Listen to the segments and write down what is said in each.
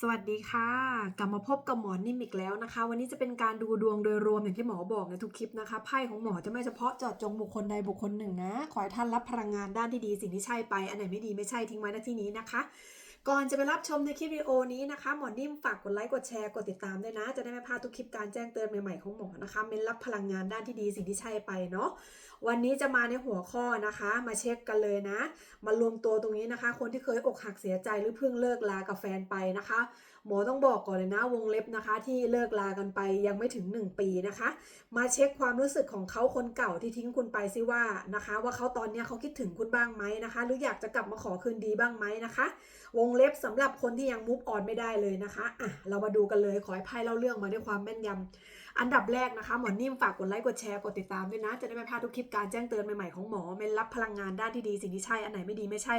สวัสดีค่ะ กลับมาพบกับหมอนิ่มอีกแล้วนะคะ วันนี้จะเป็นการดูดวงโดยรวมอย่างที่หมอบอกในทุกคลิปนะคะไพ่ของหมอจะไม่เฉพาะเจาะจงบุคคลใดบุคคลหนึ่งนะ ขอให้ท่านรับพลังงานด้านที่ดีสิ่งที่ใช่ไป อันไหนไม่ดีไม่ใช่ทิ้งไว้ณที่นี้นะคะ ก่อนจะไปรับชมในคลิปวิดีโอนี้นะคะหมอนิ่มฝากกดไลค์กดแชร์กดติดตามด้วยนะ จะได้ไม่พลาดทุกคลิปการแจ้งเตือนใหม่ๆของหมอนะคะเม้นรับพลังงานด้านที่ดีสิ่งที่ใช่ไปเนาะวันนี้จะมาในหัวข้อนะคะ มาเช็คกันเลยนะ มารวมตัวตรงนี้นะคะ คนที่เคยอกหักเสียใจหรือเพิ่งเลิกลากับแฟนไปนะคะ หมอต้องบอกก่อนเลยนะวงเล็บนะคะ ที่เลิกลากันไปยังไม่ถึง 1 ปีนะคะ มาเช็คความรู้สึกของเขาคนเก่าที่ทิ้งคุณไปซิว่านะคะ ว่าเขาตอนนี้เขาคิดถึงคุณบ้างไหมนะคะ หรืออยากจะกลับมาขอคืนดีบ้างไหมนะคะ วงเล็บสำหรับคนที่ยังมุฟออนไม่ได้เลยนะคะอะเรามาดูกันเลยขอให้ไพ่เล่าเรื่องมาด้วยความแม่นยำอันดับแรกนะคะหมอนิ่มฝากกดไลค์กดแชร์กดติดตามด้วยนะ จะได้ไม่พลาดทุกคลิปการแจ้งเตือนใหม่ๆของหมอเมนรับพลังงานด้านที่ดีสิ่งที่ใช่อันไหนไม่ดีไม่ใช่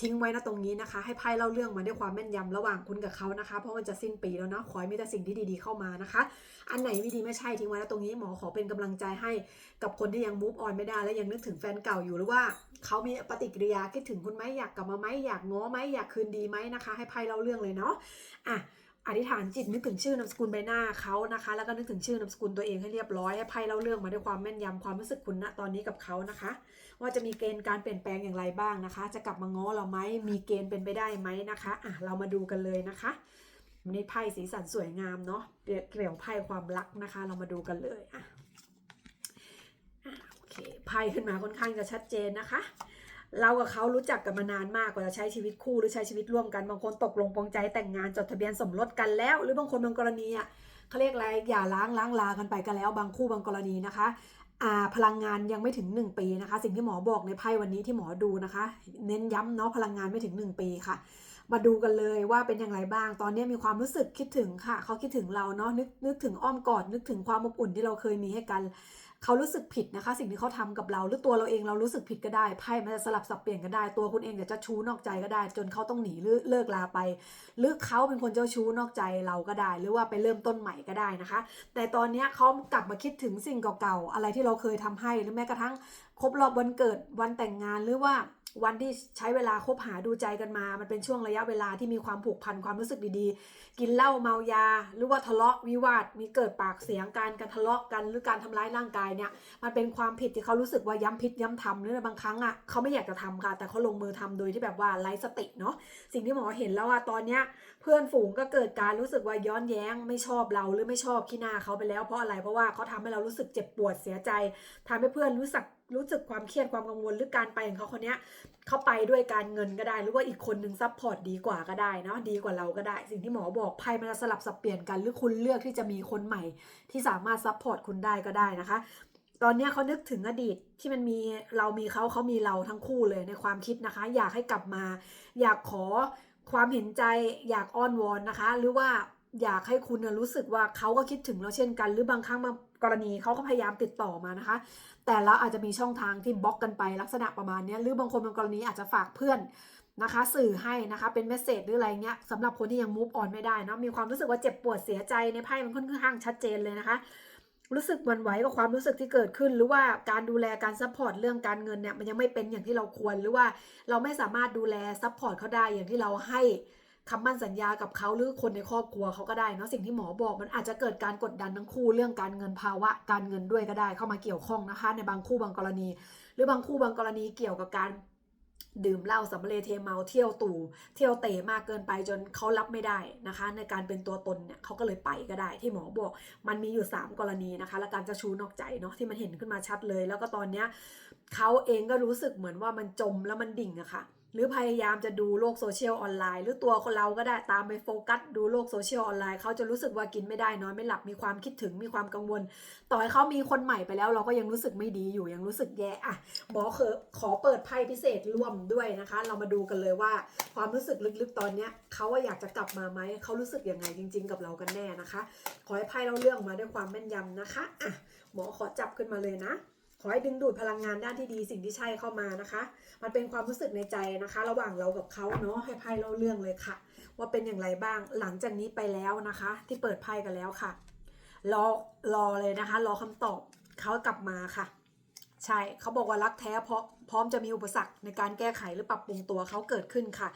ทิ้งไว้นะตรงนี้นะคะ ให้ไพ่เล่าเรื่องมาด้วยความแม่นยำระหว่างคุณกับเขานะคะเพราะมันจะสิ้นปีแล้วนะขอให้มีแต่สิ่งที่ดีๆเข้ามานะคะ อันไหนไม่ดีไม่ใช่ทิ้งไว้นะตรงนี้หมอขอเป็นกำลังใจให้กับคนที่ยังมูฟออนไม่ได้และยังนึกถึงแฟนเก่าอยู่หรือว่าเขามีปฏิกิริยาคิดถึงคุณไหมอยากกลับมาไหมอยากง้อไหมอยากคืนดีไหมนะคะ ให้ไพ่เล่าเรื่องเลยเนาะอะอธิษฐานจิตนึกถึงชื่อนามสกุลใบหน้าเขานะคะ แล้วก็นึกถึงชื่อนามสกุลตัวเองให้เรียบร้อยให้ไพ่เล่าเรื่องมาด้วยความแม่นยำความรู้สึกคุณณตอนนี้กับเขานะคะ ว่าจะมีเกณฑ์การเปลี่ยนแปลงอย่างไรบ้างนะคะ จะกลับมาง้อเราไหมมีเกณฑ์เป็นไปได้ไหมนะคะอะเรามาดูกันเลยนะคะ วันนี้ไพ่สีสันสวยงามเนาะเกี่ยวกับไพ่ความรักนะคะ เรามาดูกันเลยอะโอเคไพ่ขึ้นมาค่อนข้างจะชัดเจนนะคะ เรากับเขารู้จักกันมานานมากกว่าจะใช้ชีวิตคู่หรือใช้ชีวิตร่วมกันบางคนตกลงปรงใจแต่งงานจดทะเบียนสมรสกันแล้ว หรือบางคนบางกรณีอะเขาเรียกอะไรอย่าล้างล้างลากันไปกันแล้วบางคู่บางกรณีนะคะพลังงานยังไม่ถึง 1 ปีนะคะ สิ่งที่หมอบอกในไพ่วันนี้ที่หมอดูนะคะ เน้นย้ำเนาะพลังงานไม่ถึง 1 ปีค่ะ มาดูกันเลยว่าเป็นอย่างไรบ้าง ตอนนี้มีความรู้สึกคิดถึงค่ะ เขาคิดถึงเราเนาะนึกนึกถึงอ้อมกอดนึกถึงความอบอุ่นที่เราเคยมีให้กันเขารู้สึกผิดนะคะ สิ่งที่เขาทำกับเรา หรือตัวเราเองเรารู้สึกผิดก็ได้ไพ่มันจะสลับสับเปลี่ยนก็ได้ ตัวคุณเองเดี๋ยวจะชู้นอกใจก็ได้ จนเขาต้องหนีหรือเลิกลาไป หรือเขาเป็นคนเจ้าชู้นอกใจเราก็ได้ หรือว่าไปเริ่มต้นใหม่ก็ได้นะคะ แต่ตอนนี้เขากลับมาคิดถึงสิ่งเก่าๆอะไรที่เราเคยทำให้หรือแม้กระทั่งครบรอบวันเกิดวันแต่งงานหรือว่าวันที่ใช้เวลาคบหาดูใจกันมา มันเป็นช่วงระยะเวลาที่มีความผูกพันความรู้สึกดีๆ กินเหล้าเมายา หรือว่าทะเลาะวิวาท มีเกิดปากเสียงกันการทะเลาะกันหรือการทำร้ายร่างกายเนี่ยมันเป็นความผิดที่เขารู้สึกว่าย้ำผิดย้ำทำหรือในบางครั้งอะเขาไม่อยากจะทำค่ะ แต่เขาลงมือทำโดยที่แบบว่าไร้สติเนาะสิ่งที่หมอเห็นแล้วว่ะตอนเนี้ยเพื่อนฝูงก็เกิดการรู้สึกว่าย้อนแย้งไม่ชอบเราหรือไม่ชอบขี้หน้าเขาไปแล้วเพราะอะไรเพราะว่าเขาทำให้เรารู้สึกเจ็บปวดเสียใจทำให้เพื่อนรู้สึกรู้สึกความเครียดความกังวลหรือการไปของเขาคนนี้เขาไปด้วยการเงินก็ได้ หรือว่าอีกคนนึงซัพพอร์ตดีกว่าก็ได้เนาะดีกว่าเราก็ได้ สิ่งที่หมอบอกไพ่มันจะสลับสับเปลี่ยนกันหรือคุณเลือกที่จะมีคนใหม่ ที่สามารถซัพพอร์ตคุณได้ก็ได้นะคะ ตอนนี้เขานึกถึงอดีตที่มันมีเรามีเขาเขามีเราทั้งคู่เลยในความคิดนะคะ อยากให้กลับมา อยากขอความเห็นใจอยากอ้อนวอนนะคะ หรือว่าอยากให้คุณรู้สึกว่าเขาก็คิดถึงเราเช่นกัน หรือบางครั้งบาง กรณีเขาก็พยายามติดต่อมานะคะ แต่เราอาจจะมีช่องทางที่บล็อกกันไปลักษณะประมาณนี้หรือบางคนบางกรณีอาจจะฝากเพื่อนนะคะ สื่อให้นะคะเป็นเมสเซจหรืออะไรเงี้ยสำหรับคนที่ยังมูฟออนไม่ได้นะมีความรู้สึกว่าเจ็บปวดเสียใจในไพ่มันค่อนข้างชัดเจนเลยนะคะ รู้สึกหวั่นไหวกับความรู้สึกที่เกิดขึ้น หรือว่าการดูแลการซัพพอร์ตเรื่องการเงินเนี่ยมันยังไม่เป็นอย่างที่เราควรหรือว่าเราไม่สามารถดูแลซัพพอร์ตเขาได้อย่างที่เราให้ คำมั่นสัญญากับเขาหรือคนในครอบครัวเขาก็ได้เนาะสิ่งที่หมอบอกมันอาจจะเกิดการกดดันทั้งคู่เรื่องการเงินภาวะ การเงินด้วยก็ได้เข้ามาเกี่ยวข้องนะคะ ในบางคู่บางกรณี หรือบางคู่บางกรณีเกี่ยวกับการดื่มเหล้าสัมเลเทเมาเที่ยวตู่เที่ยวเตะมากเกินไปจนเขารับไม่ได้นะคะ ในการเป็นตัวตนเนี่ยเขาก็เลยไปก็ได้ที่หมอบอก มันมีอยู่ 3 กรณีนะคะ และการจะชูนอกใจเนาะที่มันเห็นขึ้นมาชัดเลย แล้วก็ตอนเนี้ยเขาเองก็รู้สึกเหมือนว่ามันจมแล้วมันดิ่งอะค่ะ หรือพยายามจะดูโลกโซเชียลออนไลน์ หรือตัวคนเราก็ได้ตามไปโฟกัสดูโลกโซเชียลออนไลน์เขาจะรู้สึกว่ากินไม่ได้นอนไม่หลับมีความคิดถึงมีความกังวล ต่อให้เขามีคนใหม่ไปแล้ว เราก็ยังรู้สึกไม่ดีอยู่ยังรู้สึกแย่อะหมอเคอขอเปิดไพ่พิเศษร่วมด้วยนะคะ เรามาดูกันเลยว่าความรู้สึกลึกๆตอนเนี้ยเขาว่าอยากจะกลับมาไหมเขารู้สึกยังไงจริง ๆ กับเรากันแน่นะคะ ขอให้ไพ่เราเรื่องมาด้วยความแม่นยำนะคะอะหมอขอจับขึ้นมาเลยนะ ขอให้ดึงดูดพลังงานด้านที่ดีสิ่งที่ใช่เข้ามานะคะ มันเป็นความรู้สึกในใจนะคะ ระหว่างเรากับเขาเนาะให้ไพ่เล่าเรื่องเลยค่ะ ว่าเป็นอย่างไรบ้างหลังจากนี้ไปแล้วนะคะ ที่เปิดไพ่กันแล้วค่ะรอรอเลยนะคะ รอคำตอบเขากลับมาค่ะ ใช่เขาบอกว่ารักแท้เพราะ พร้อมจะมีอุปสรรคในการแก้ไขหรือปรับปรุงตัวเขาเกิดขึ้นค่ะ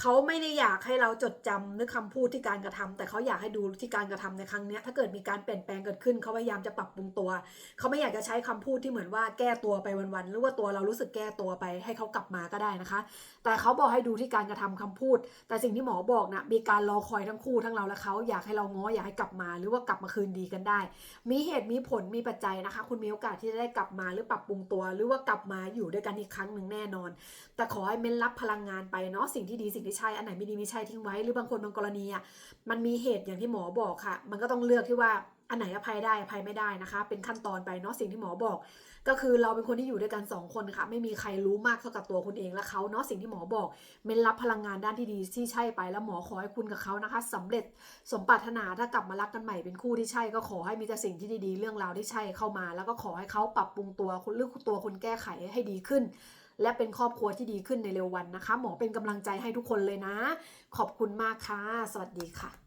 เขาไม่ได้อยากให้เราจดจำนึกคำพูดที่การกระทำแต่เขาอยากให้ดูที่การกระทำในครั้งนี้ถ้าเกิดมีการเปลี่ยนแปลงเกิดขึ้นเขาพยายามจะปรับปรุงตัว เขาไม่อยากจะใช้คำพูดที่เหมือนว่าแก้ตัวไปวันๆหรือว่าตัวเรารู้สึกแก้ตัวไปให้เขากลับมาก็ได้นะคะ แต่เขาบอกให้ดูที่การกระทำคำพูด แต่สิ่งที่หมอบอกนะมีการรอคอยทั้งคู่ทั้งเราและเขาอยากให้เราง้ออยากให้กลับมา หรือว่ากลับมาคืนดีกันได้ มีเหตุมีผลมีปัจจัยนะคะ คุณมีโอกาสที่จะได้กลับมาหรือปรับปรุงตัว หรือว่ากลับมาอยู่ด้วยกันอีกครั้งหนึ่งแน่นอน แต่ขอให้เม้นรับพลังงานไปเนาะสิ่งที่ดีสิ่งที่ใช่อันไหนไม่ดีไม่ใช่ทิ้งไว้หรือบางคนบางกรณีอะมันมีเหตุอย่างที่หมอบอกค่ะ มันก็ต้องเลือกที่ว่าอันไหนอภัยได้อภัยไม่ได้นะคะ เป็นขั้นตอนไปเนาะสิ่งที่หมอบอก ก็คือเราเป็นคนที่อยู่ด้วยกันสองคนค่ะ ไม่มีใครรู้มากเท่ากับตัวคุณเองและเขาเนาะสิ่งที่หมอบอกเม้นรับพลังงานด้านที่ดีที่ใช่ไปแล้วหมอขอให้คุณกับเขานะคะสำเร็จสมปรารถนาถ้ากลับมารักกันใหม่เป็นคู่ที่ใช่ ก็ขอให้มีแต่สิ่งที่ดีๆ เรื่องราวที่ใช่เข้ามา แล้วก็ขอให้เขาปรับปรุงตัวคุณเลือกตัวคุณแก้ไขให้ดีขึ้นและเป็นครอบครัวที่ดีขึ้นในเร็ววันนะคะ หมอเป็นกำลังใจให้ทุกคนเลยนะ ขอบคุณมากค่ะ สวัสดีค่ะ